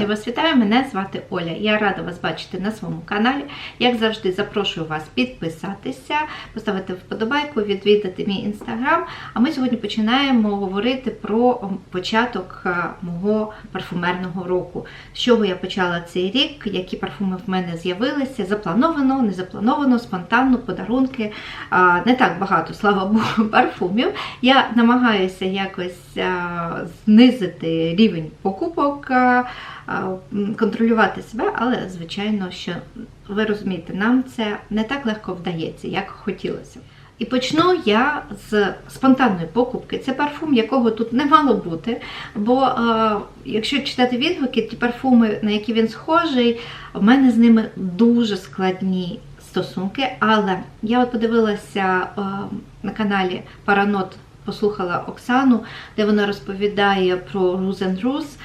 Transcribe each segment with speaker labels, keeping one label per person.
Speaker 1: Я вас вітаю, мене звати Оля. Я рада вас бачити на своєму каналі. Як завжди, запрошую вас підписатися, поставити вподобайку, відвідати мій інстаграм. А ми сьогодні починаємо говорити про початок е, мого парфумерного року. З чого я почала цей рік, які парфуми в мене з'явилися, заплановано, не заплановано, спонтанно, подарунки. Не так багато, слава Богу, парфумів. Я намагаюся якось знизити рівень покупок. е, м, контролювати себе, але звичайно, що ви розумієте, нам це не так легко вдається, як хотілося. І почну я з спонтанної покупки. Це парфум, якого тут не мало бути. Бо е, якщо читати відгуки, ті парфуми, на які він схожий, в мене з ними дуже складні стосунки. Але я от подивилася е, на каналі Паранот, послухала Оксану, де вона розповідає про Ruse and Ruse.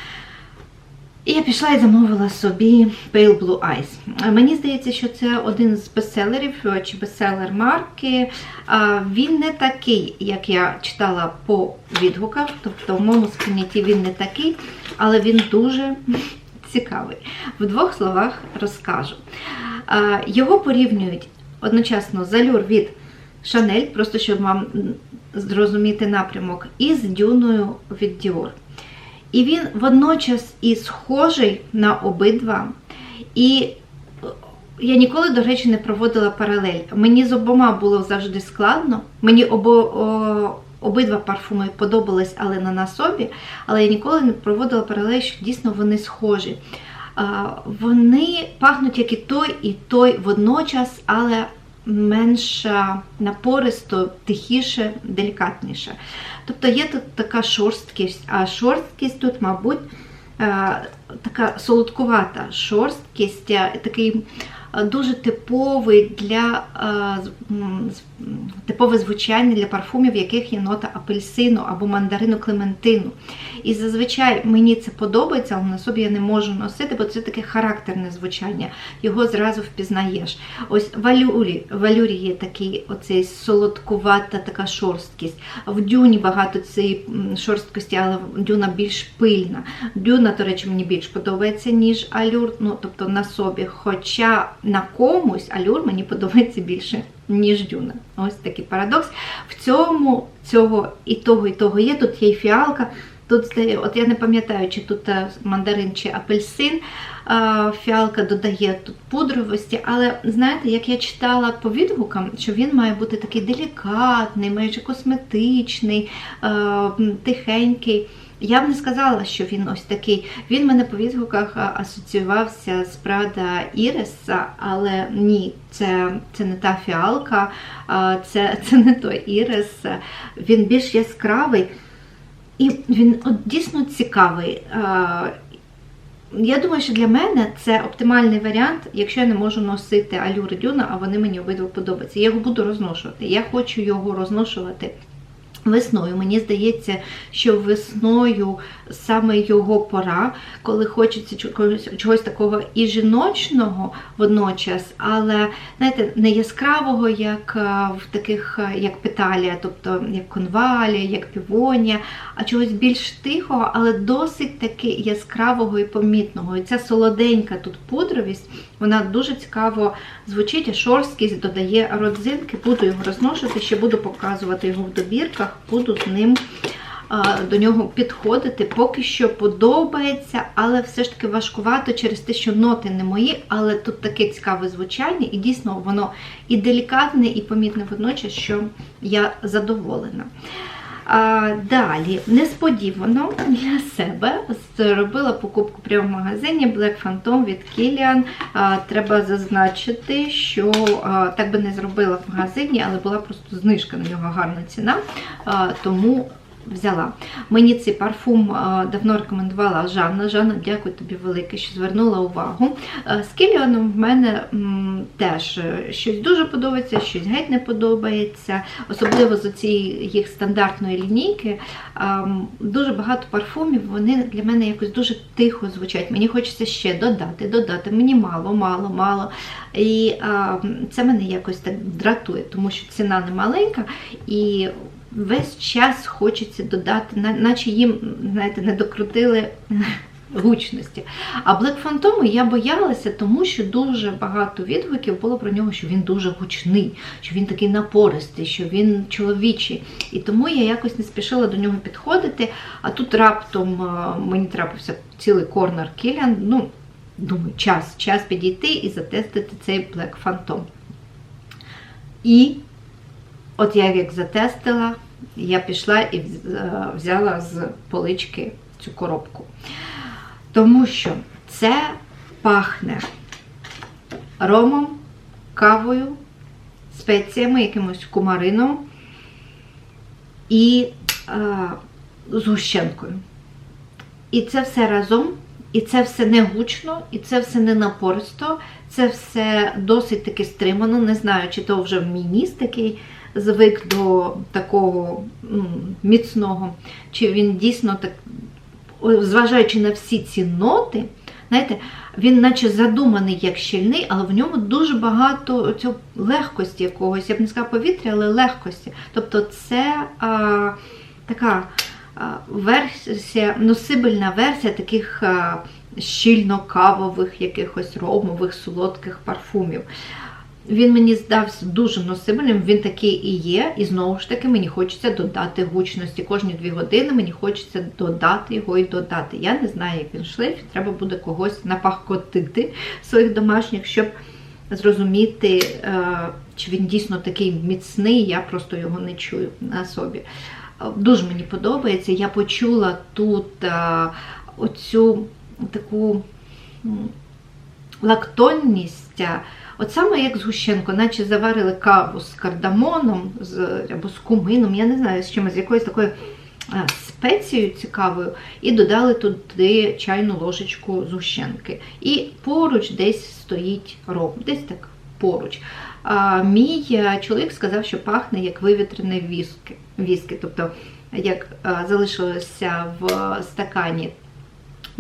Speaker 1: І я пішла і замовила собі Pale Blue Eyes. Мені здається, що це один з бестселерів е, чи бестселер марки. Він не такий, як я читала по відгуках, тобто в моєму сприйнятті він не такий, але він дуже цікавий. В двох словах розкажу. Його порівнюють одночасно з алюр від Chanel, просто щоб вам зрозуміти напрямок, і з дюною від Dior. І він водночас і схожий на обидва. І я ніколи, до речі, не проводила паралель. Мені з обома було завжди складно. Мені обо, о, обидва парфуми подобались, але не на собі. Але я ніколи не проводила паралель, що дійсно вони схожі. Вони пахнуть як і той, і той водночас, але менш напористо, тихіше, делікатніше. Тобто є тут така шорсткість, а шорсткість тут, мабуть, е, така солодкувата шорсткість, е, такий дуже типовий для е, типове звучання для парфумів, в яких є нота апельсину або мандарину клементину. І зазвичай мені це подобається, але на собі я не можу носити, бо це таке характерне звучання. Його зразу впізнаєш. Ось в алюрі, в алюрі є такий оцей солодкувата така шорсткість. В дюні багато цієї шорсткості, але дюна більш пильна. Дюна, до речі, мені більш подобається, ніж алюр, ну тобто на собі. Хоча на комусь алюр мені подобається більше, ніж дюна. Ось такий парадокс. В цьому цього і того, і того є. Тут є і фіалка. Тут, от я не пам'ятаю, чи тут е, мандарин чи апельсин. Е, Фіалка додає тут пудровості, але знаєте, як я читала по відгукам, що він має бути такий делікатний, майже косметичний, е, тихенький. Я б не сказала, що він ось такий. Він мене по відгуках асоціювався з Прада Іриса, але ні, це, це не та фіалка, це, це не той Ірис. Він більш яскравий. І він дійсно цікавий. Я думаю, що для мене це оптимальний варіант, якщо я не можу носити алюри дюна, а вони мені обидва подобаються. Я його буду розношувати. Я хочу його розношувати весною. Мені здається, що весною саме його пора, коли хочеться чогось, чогось такого і жіночного водночас, але знаєте, не яскравого, як е, в таких, е, як петалія, тобто як конвалія, як півонія, а чогось більш тихого, але досить таки яскравого і помітного. І ця солоденька тут пудровість, вона дуже цікаво звучить, а шорсткість додає родзинки. Буду його розношувати, ще буду показувати його в добірках, буду з ним до нього підходити. Поки що подобається, але все ж таки важкувато через те, що ноти не мої, але тут таке цікаве звучання, і дійсно воно і делікатне, і помітне водночас, що я задоволена. А, далі, несподівано для себе зробила покупку прямо в магазині Black Phantom від Kilian. А, треба зазначити, що а, так би не зробила в магазині, але була просто знижка на нього гарна ціна. А, тому взяла. Мені цей парфум давно рекомендувала Жанна. Жанна, дякую тобі велике, що звернула увагу. З Кіліаном в мене теж е, щось дуже подобається, щось геть не подобається. Особливо з цієї їх стандартної лінійки. Дуже багато парфумів, вони для мене якось дуже тихо звучать. Мені хочеться ще додати, додати. Мені мало, мало, мало. І це мене якось так дратує, тому що ціна не маленька. І весь час хочеться додати, на- наче їм, знаєте, не докрутили гучності. А Black Phantom я боялася, тому що дуже багато відгуків було про нього, що він дуже гучний, що він такий напористий, що він чоловічий. І тому я якось не спішила до нього підходити. А тут раптом мені трапився цілий корнер Кіліан. Ну, думаю, час, час підійти і затестити цей Black Phantom. І от я як затестила, я пішла і е, взяла з полички цю коробку. Тому що це пахне ромом, кавою, спеціями, якимось кумарином і е, згущенкою. І це все разом, і це все не гучно, і це все не напористо, це все досить таки стримано. Не знаю, чи то вже мій ніс такий звик до такого м, міцного, чи він дійсно так, зважаючи на всі ці ноти, знаєте, він наче задуманий як щільний, але в ньому дуже багато цього легкості якогось, я б не сказала повітря, але легкості. Тобто це а, така а, версія, носибельна версія таких щільно-кавових, якихось ромових, солодких парфумів. Він мені здався дуже носибельним, він такий і є. І знову ж таки мені хочеться додати гучності. Кожні дві години мені хочеться додати його і додати. Я не знаю, як він шлейф, треба буде когось напахкотити своїх домашніх, щоб зрозуміти, е, чи він дійсно такий міцний, я просто його не чую на собі. Е, Дуже мені подобається. Я почула тут е, оцю таку лактонність. От саме як згущенко, наче заварили каву з кардамоном з, або з кумином, я не знаю, з чимось, з якоюсь такою е, спецією цікавою, і додали туди чайну ложечку згущенки. І поруч десь стоїть ром, десь так поруч. А, мій е, чоловік сказав, що пахне як вивітрене віскі тобто, як е, залишилося в стакані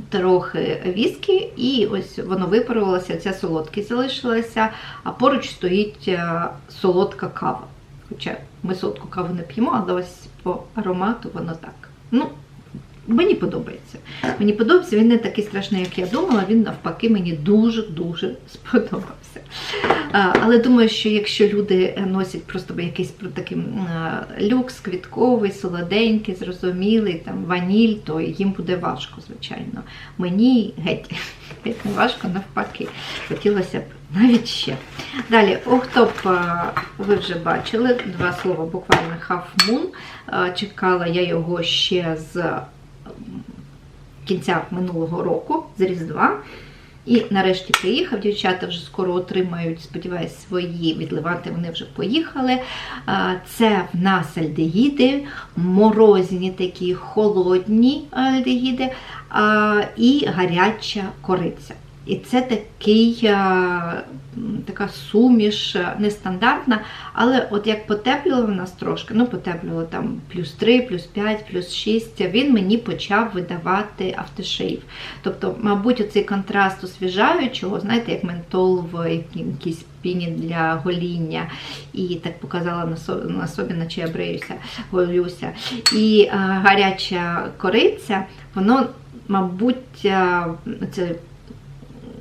Speaker 1: трохи віскі, і ось воно випарувалося, ця солодкість залишилася, а поруч стоїть е, солодка кава. Хоча ми солодку каву не п'ємо, але ось по аромату воно так. Ну, мені подобається. Мені подобається, він не такий страшний, як я думала, він навпаки мені дуже-дуже сподобався. Але думаю, що якщо люди носять просто якийсь такий люкс, квітковий, солоденький, зрозумілий, там ваніль, то їм буде важко, звичайно. Мені геть, геть не важко, навпаки. Хотілося б навіть ще. Далі, Охтоп, ви вже бачили, два слова, буквально Half Moon. Чекала я його ще з кінця минулого року, з Різдва. І нарешті приїхав. Дівчата вже скоро отримають, сподіваюся, свої відливати. Вони вже поїхали. Це в нас альдегіди, морозні такі холодні альдегіди і гаряча кориця. І це такий, така суміш нестандартна, але от як потепліло в нас трошки, ну потепліло там плюс 3, плюс 5, плюс 6, він мені почав видавати автошейв. Тобто, мабуть, оцей контраст освіжаючого, знаєте, як ментол в якійсь піні для гоління, і так показала на собі, на собі наче я бреюся, голюся. І а, гаряча кориця, воно, мабуть, це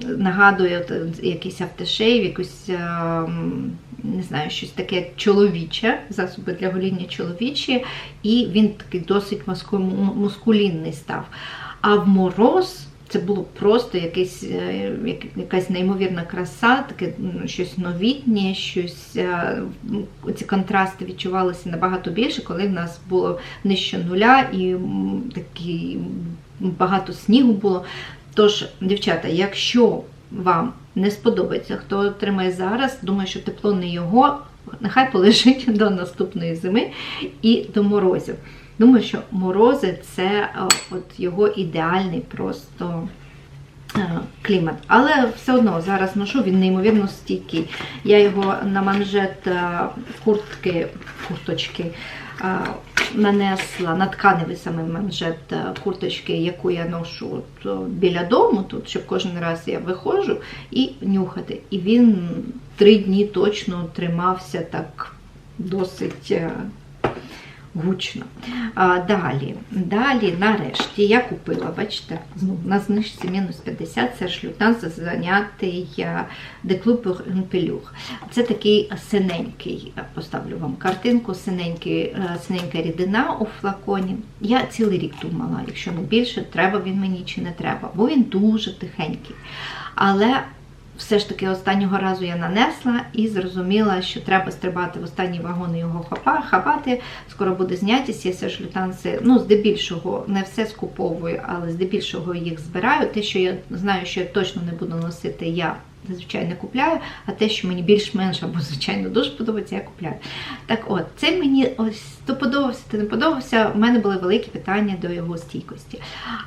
Speaker 1: нагадує якийсь автошейв, якусь, е, не знаю, щось таке чоловіче, засоби для гоління чоловічі, і він такий досить маску- мускулінний став. А в мороз це було просто якийсь, е, якась неймовірна краса, таке щось новітнє, щось е, ці контрасти відчувалися набагато більше, коли в нас було нижче нуля і м, багато снігу було. Тож, дівчата, якщо вам не сподобається, хто отримає зараз, думаю, що тепло не його, нехай полежить до наступної зими і до морозів. Думаю, що морози це е, от його ідеальний просто е, клімат. Але все одно зараз ношу, він неймовірно стійкий. Я його на манжет е, куртки, курточки нанесла на тканевий саме манжет е, курточки, яку я ношу біля дому, тут, щоб кожен раз я виходжу і нюхати. І він три дні точно тримався так досить. Е, гучно. А, далі, далі, нарешті, я купила, бачите, на знижці мінус 50, це ж лютан занятий de Club pour une Pelure. Це такий синенький, поставлю вам картинку, синенький, е, синенька рідина у флаконі. Я цілий рік думала, якщо не більше, треба він мені чи не треба, бо він дуже тихенький. Але все ж таки останнього разу я нанесла і зрозуміла, що треба стрибати в останній вагон його хапа- хапати. Скоро буде знятість, я все ж лютанси, ну, здебільшого, не все скуповую, але здебільшого їх збираю. Те, що я знаю, що я точно не буду носити, я зазвичай не купляю, а те, що мені більш-менш або звичайно дуже подобається, я купляю. Так от, це мені ось то подобався, то не подобався. У мене були великі питання до його стійкості.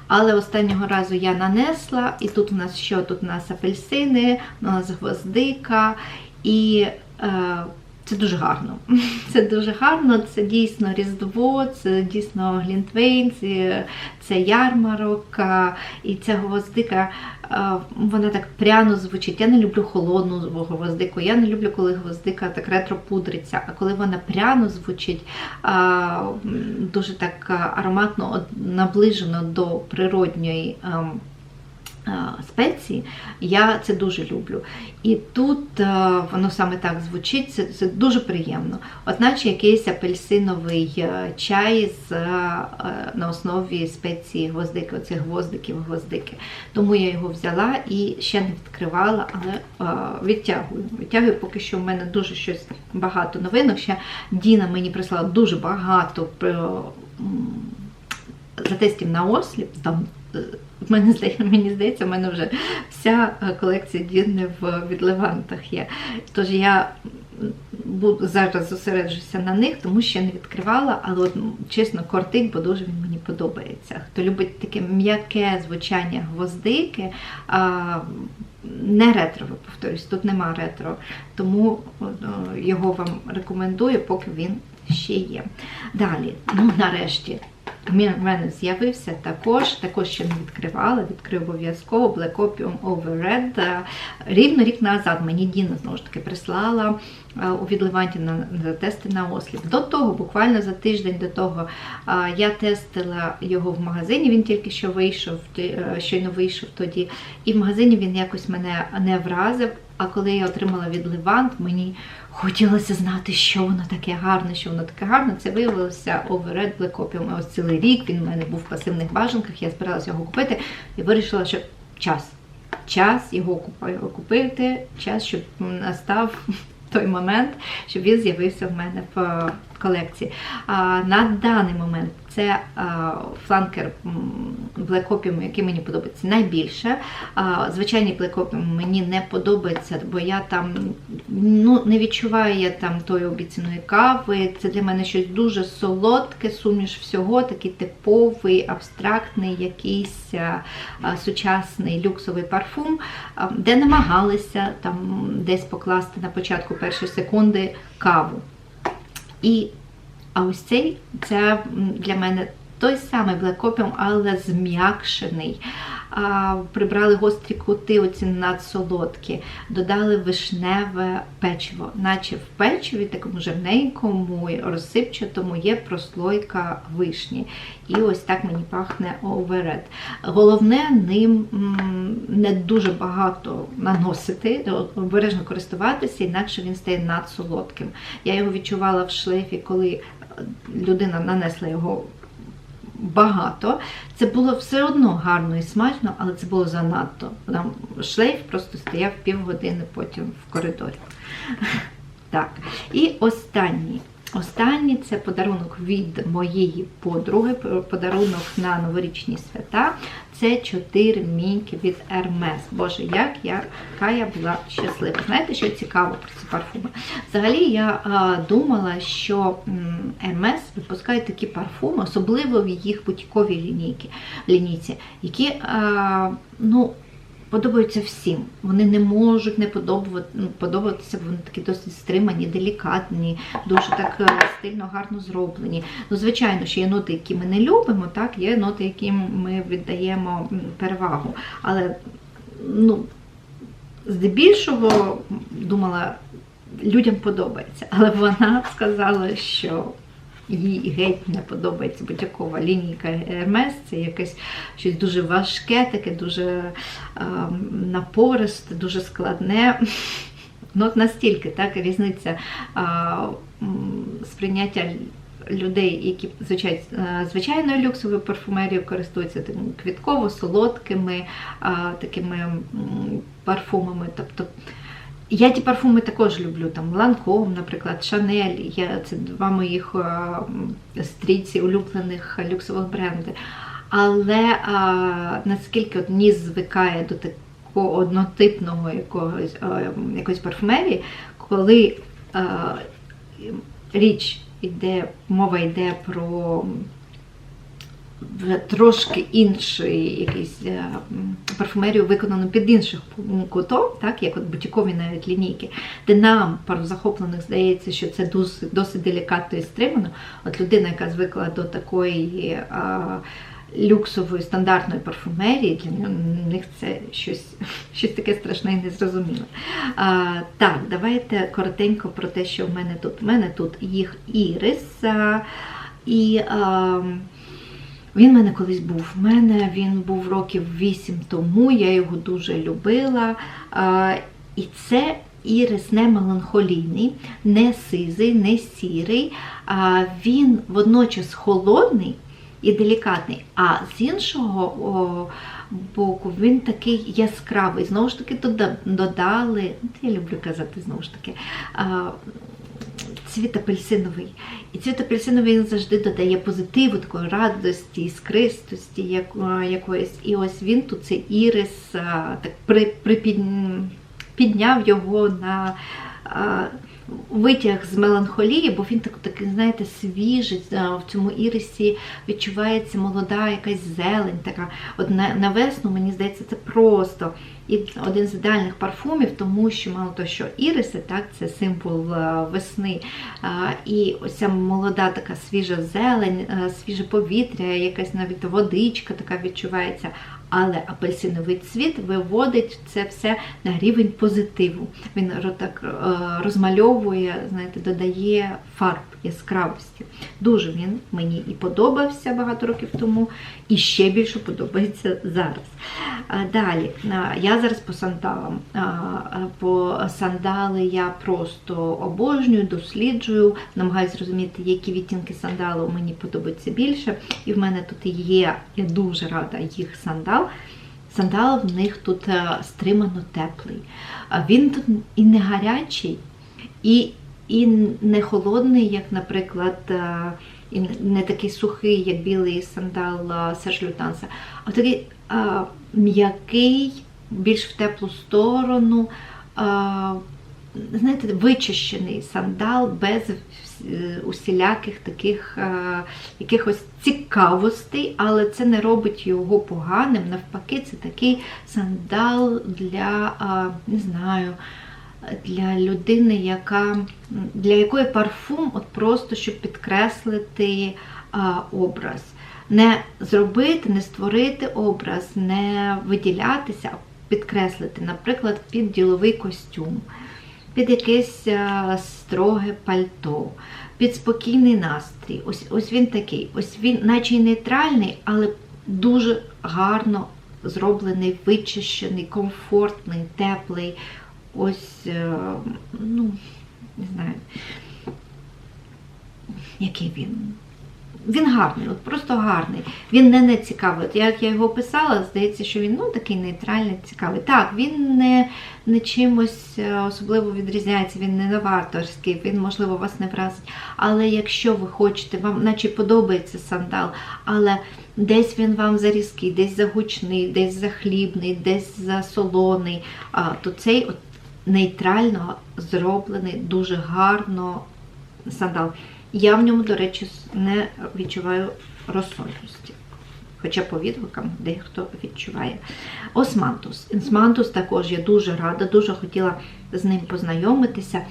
Speaker 1: Але останнього разу я нанесла, і тут у нас що? Тут у нас апельсини, у нас гвоздика і. Е, це дуже гарно. Це дуже гарно, це дійсно Різдво, це дійсно Глінтвейн, це, це ярмарок, і ця гвоздика, вона так пряно звучить. Я не люблю холодну гвоздику, я не люблю, коли гвоздика так ретро пудриться, а коли вона пряно звучить, дуже так ароматно наближено до природньої. А, спеції, я це дуже люблю. І тут воно саме так звучить, це, це дуже приємно. От наче якийсь апельсиновий е, чай з, е, на основі спеції гвоздики, оцих гвоздиків, гвоздики. Тому я його взяла і ще не відкривала, але відтягую. Відтягую, поки що в мене дуже щось багато новинок. Ще Діна мені прислала дуже багато затестів на осліп. В мене здається, мені здається, в мене вже вся е, колекція Діни в відливантах є. Тож я буду зараз зосереджуся на них, тому що не відкривала, але от, чесно, кортик, бо дуже він мені подобається. Хто любить таке м'яке звучання гвоздики, а, не ретро, повторюсь, тут нема ретро, тому його вам рекомендую, поки він ще є. Далі, ну нарешті. В мене з'явився також, також ще не відкривала, відкрию обов'язково Black Opium Over. Е, Рівно рік назад мені Діна знову ж таки прислала е, у відливанті на, на тести на осліп. До того, буквально за тиждень до того, е, я тестила його в магазині, він тільки що вийшов, щойно вийшов тоді. І в магазині він якось мене не вразив. А коли я отримала відливант, мені хотілося знати, що воно таке гарне, що воно таке гарне. Це виявилося Overred Black Opium. Ось цілий рік він в мене був в пасивних бажанках, я збиралася його купити і вирішила, що час. Час його купи- купити, час, щоб настав той момент, щоб він з'явився в мене в колекції. На даний момент це фланкер м, Black Opium, який мені подобається найбільше. Звичайний Opium мені не подобається, бо я там ну, не відчуваю я там тої обіцяної кави. Це для мене щось дуже солодке, суміш всього, такий типовий, абстрактний, якийсь сучасний люксовий парфум, де намагалися там десь покласти на початку першої секунди каву. І а ось цей це для мене той самий Opium, але зм'якшений. Прибрали гострі кути, оці надсолодкі, додали вишневе печиво, наче в печиві, такому жирненькому, розсипчатому є прослойка вишні. І ось так мені пахне оверед. Головне ним не дуже багато наносити, обережно користуватися, інакше він стає надсолодким. Я його відчувала в шлейфі, коли е, людина нанесла його багато. Це було все одно гарно і смачно, але це було занадто. Там шлейф просто стояв півгодини потім в коридорі. Так, і останній. Останній це подарунок від моєї подруги, подарунок на новорічні свята. Це чотири міньки від Hermes. Боже, як я, яка я була щаслива. Знаєте, що цікаво про ці парфуми? Взагалі я а, думала, що Hermes випускає такі парфуми, особливо в їх бутіковій лінійці які а, ну, подобаються всім. Вони не можуть не ну, подобатися, бо вони такі досить стримані, делікатні, дуже так е, стильно, гарно зроблені. Ну, звичайно, що є ноти, які ми не любимо, так, є ноти, яким ми віддаємо перевагу. Але ну, здебільшого думала, людям подобається. Але вона сказала, що їй геть не подобається будь-якова лінійка Hermes. Це якесь щось дуже важке, таке дуже е, напористе, дуже складне. Ну, от настільки так, різниця а, сприйняття людей, які звичайно, звичайною люксовою парфумерією користуються тим квітково-солодкими а, такими парфумами. Тобто я ті парфуми також люблю, там Ланком, наприклад, Шанель. Я, Це два моїх стрійці улюблених люксових бренди. Але а, наскільки от ніс звикає до такого однотипного якогось, а, якоїсь парфумерії, коли а, річ йде, мова йде про трошки інший якийсь е, парфумерію виконану під іншим кутом, так, як от бутікові навіть лінійки, де нам, пару захоплених, здається, що це досить, досить делікатно і стримано. От людина, яка звикла до такої а, люксової стандартної парфумерії, для них це щось щось таке страшне і незрозуміле. А, Так, давайте коротенько про те, що в мене тут. У мене тут їх ірис. А, і а, він в мене колись був. У мене він був років 8 тому, я його дуже любила. І це ірис не меланхолійний, не сизий, не сірий. Він водночас холодний і делікатний. А з іншого боку, він такий яскравий. Знову ж таки, додали, я люблю казати, знову ж таки, цвіт апельсиновий. І цвіт апельсиновий він завжди додає позитиву, такої радості, іскристості як, якоїсь. І ось він тут цей ірис так при, при, підняв його на витяг з меланхолії, бо він так, такий, знаєте, свіжий. В цьому ірисі відчувається молода якась зелень. така. От на, на весну, мені здається, це просто і один з ідеальних парфумів, тому що мало того, що іриси, так, це символ весни. І ось молода така свіжа зелень, свіже повітря, якась навіть водичка така відчувається але апельсиновий цвіт виводить це все на рівень позитиву. Він так е, розмальовує, знаєте, додає фарб яскравості. Дуже він мені і подобався багато років тому, і ще більше подобається зараз. Далі, я зараз по сандалам. По сандали я просто обожнюю, досліджую, намагаюся зрозуміти, які відтінки сандалу мені подобаються більше. І в мене тут є, я дуже рада їх сандал. Сандал в них тут е, стримано теплий. Він тут і не гарячий, і і не холодний, як, наприклад, е, і не такий сухий, як білий сандал е, Серж Лютанса, а такий м'який, більш в теплу сторону. Знаєте, вичищений сандал без усіляких таких якихось цікавостей, але це не робить його поганим. Навпаки, це такий сандал для, не знаю, для людини, яка, для якої парфум, от просто щоб підкреслити образ. Не зробити, не створити образ, не виділятися, а підкреслити, наприклад, під діловий костюм, під якесь строге пальто, під спокійний настрій. Ось ось він такий. Ось він, наче й нейтральний, але дуже гарно зроблений, вичищений, комфортний, теплий. Ось, е, ну, не знаю, який він. Він гарний, от просто гарний. Він не не цікавий. От Як я його писала, здається, що він ну, такий нейтральний, цікавий. Так, він не не чимось е, особливо відрізняється, він не новаторський, він, можливо, вас не вразить. Але якщо ви хочете, вам наче подобається сандал, але десь він вам зарізкий, десь загучний, десь захлібний, десь засолоний, то цей от нейтрально зроблений, дуже гарно сандал. Я в ньому, до речі, не відчуваю розсольності. Хоча по відгукам дехто відчуває. Османтус. Османтус також я дуже рада, дуже хотіла з ним познайомитися.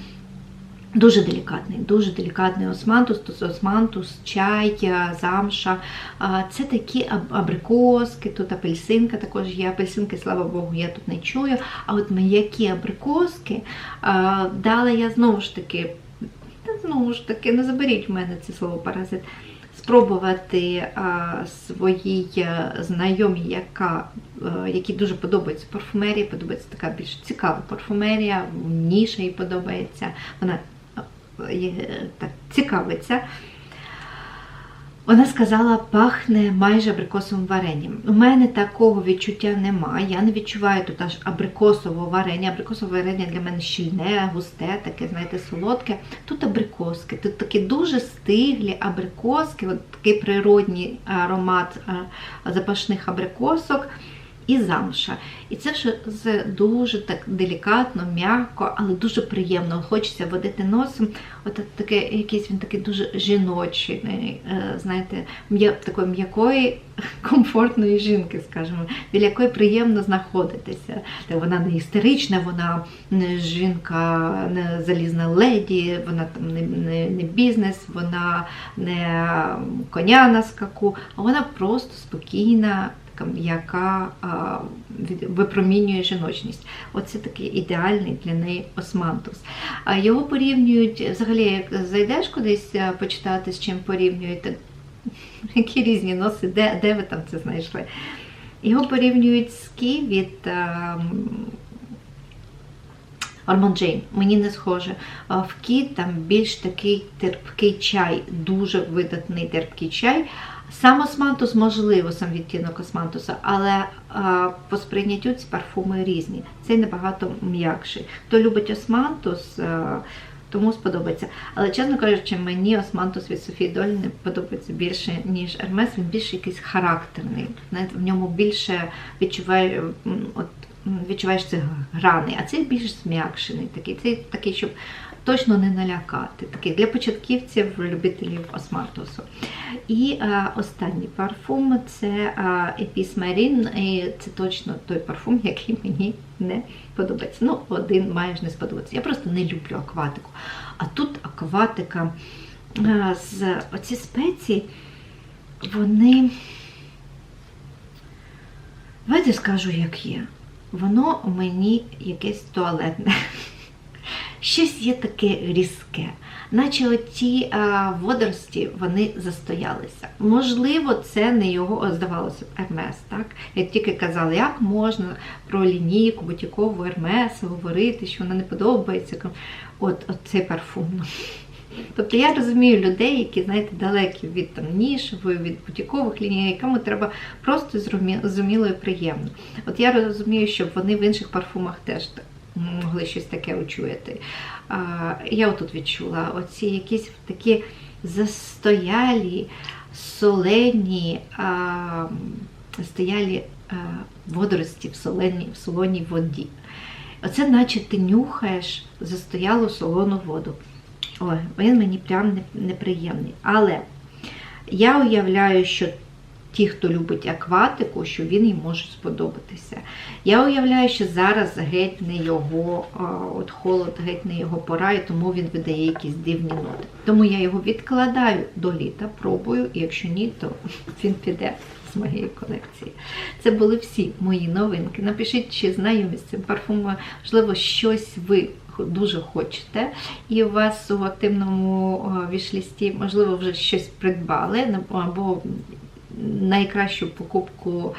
Speaker 1: Дуже делікатний, дуже делікатний османтус, то османтус, чай, замша. Це такі абрикоски, тут апельсинка, також є апельсинки, слава Богу, я тут не чую. А от м'які абрикоски дала я знову ж таки знову ж таки, не заберіть в мене це слово паразит. Спробувати а, своїй е, знайомій, яка, а, якій дуже подобається парфумерія, подобається така більш цікава парфумерія, ніша їй подобається, вона а, є, так цікавиться. Вона сказала, пахне майже абрикосовим варенням. У мене такого відчуття немає. Я не відчуваю тут аж абрикосового варення. Абрикосове варення для мене щільне, густе, таке, знаєте, солодке. Тут абрикоски, тут такі дуже стиглі абрикоски, от такий природній аромат запашних абрикосок. І замша. І це все з- дуже так делікатно, м'яко, але дуже приємно. Хочеться водити носом. От таке, якийсь він такий дуже жіночий, е, знаєте, м'я, такої м'якої, комфортної жінки, скажімо, біля якої приємно знаходитися. Та Вона не істерична, вона не жінка, не залізна леді, вона там не, не, не бізнес, вона не коня на скаку, а вона просто спокійна м'яка випромінює жіночність. Оце такий ідеальний для неї османтус. Його порівнюють, взагалі, як зайдеш кудись почитати, з чим порівнюють, які різні носи, де, де ви там це знайшли? Його порівнюють з Кі від а, Армон Джейн. Мені не схоже. В Кі там більш такий терпкий чай, дуже видатний терпкий чай. Сам османтус, можливо, сам відтінок османтуса, але а, по сприйняттю ці парфуми різні. Цей набагато м'якший. Хто любить османтус, а, тому сподобається. Але, чесно кажучи, мені османтус від Софії Долі не подобається більше, ніж Ермес. Він більш якийсь характерний. Знаєте, в ньому більше відчуває, от, відчуваєш ці грани, а цей більш зм'якшений такий. Цей такий, щоб точно не налякати. Такий для початківців, любителів османтусу. І е, останній парфум це Епіс Марін. І це точно той парфум, який мені не подобається. Ну, один має ж не сподобатися. Я просто не люблю акватику. А тут акватика е, з оці спеції, вони. Давайте скажу, як є. Воно мені якесь туалетне. Щось є таке різке, наче оті а, водорості вони застоялися. Можливо, це не його, здавалося Ермес. Так? Як тільки казали, як можна про лінійку бутікову Ермес говорити, що вона не подобається. От, от цей парфум. Тобто я розумію людей, які, знаєте, далекі від там, нішевої, від бутікових ліній, якому треба просто зрозуміло і приємно. От я розумію, щоб вони в інших парфумах теж могли щось таке учуяти. А, я отут відчула оці якісь такі застоялі, солені, а, стоялі а, водорості в соленій, в солоній воді. Оце наче ти нюхаєш застоялу солону воду. Ой, він мені прям неприємний. Але я уявляю, що ті, хто любить акватику, що він їм може сподобатися. Я уявляю, що зараз геть не його от холод, геть не його пора, і тому він видає якісь дивні ноти. Тому я його відкладаю до літа, пробую, і якщо ні, то він піде з моєї колекції. Це були всі мої новинки. Напишіть, чи знайомі з цим парфумом, можливо, щось ви дуже хочете, і у вас у активному вішлісті, можливо, вже щось придбали, або найкращу покупку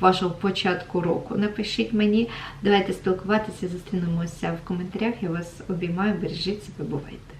Speaker 1: вашого початку року. Напишіть мені, давайте спілкуватися, зустрінемося в коментарях. Я вас обіймаю, бережіть себе, бувайте.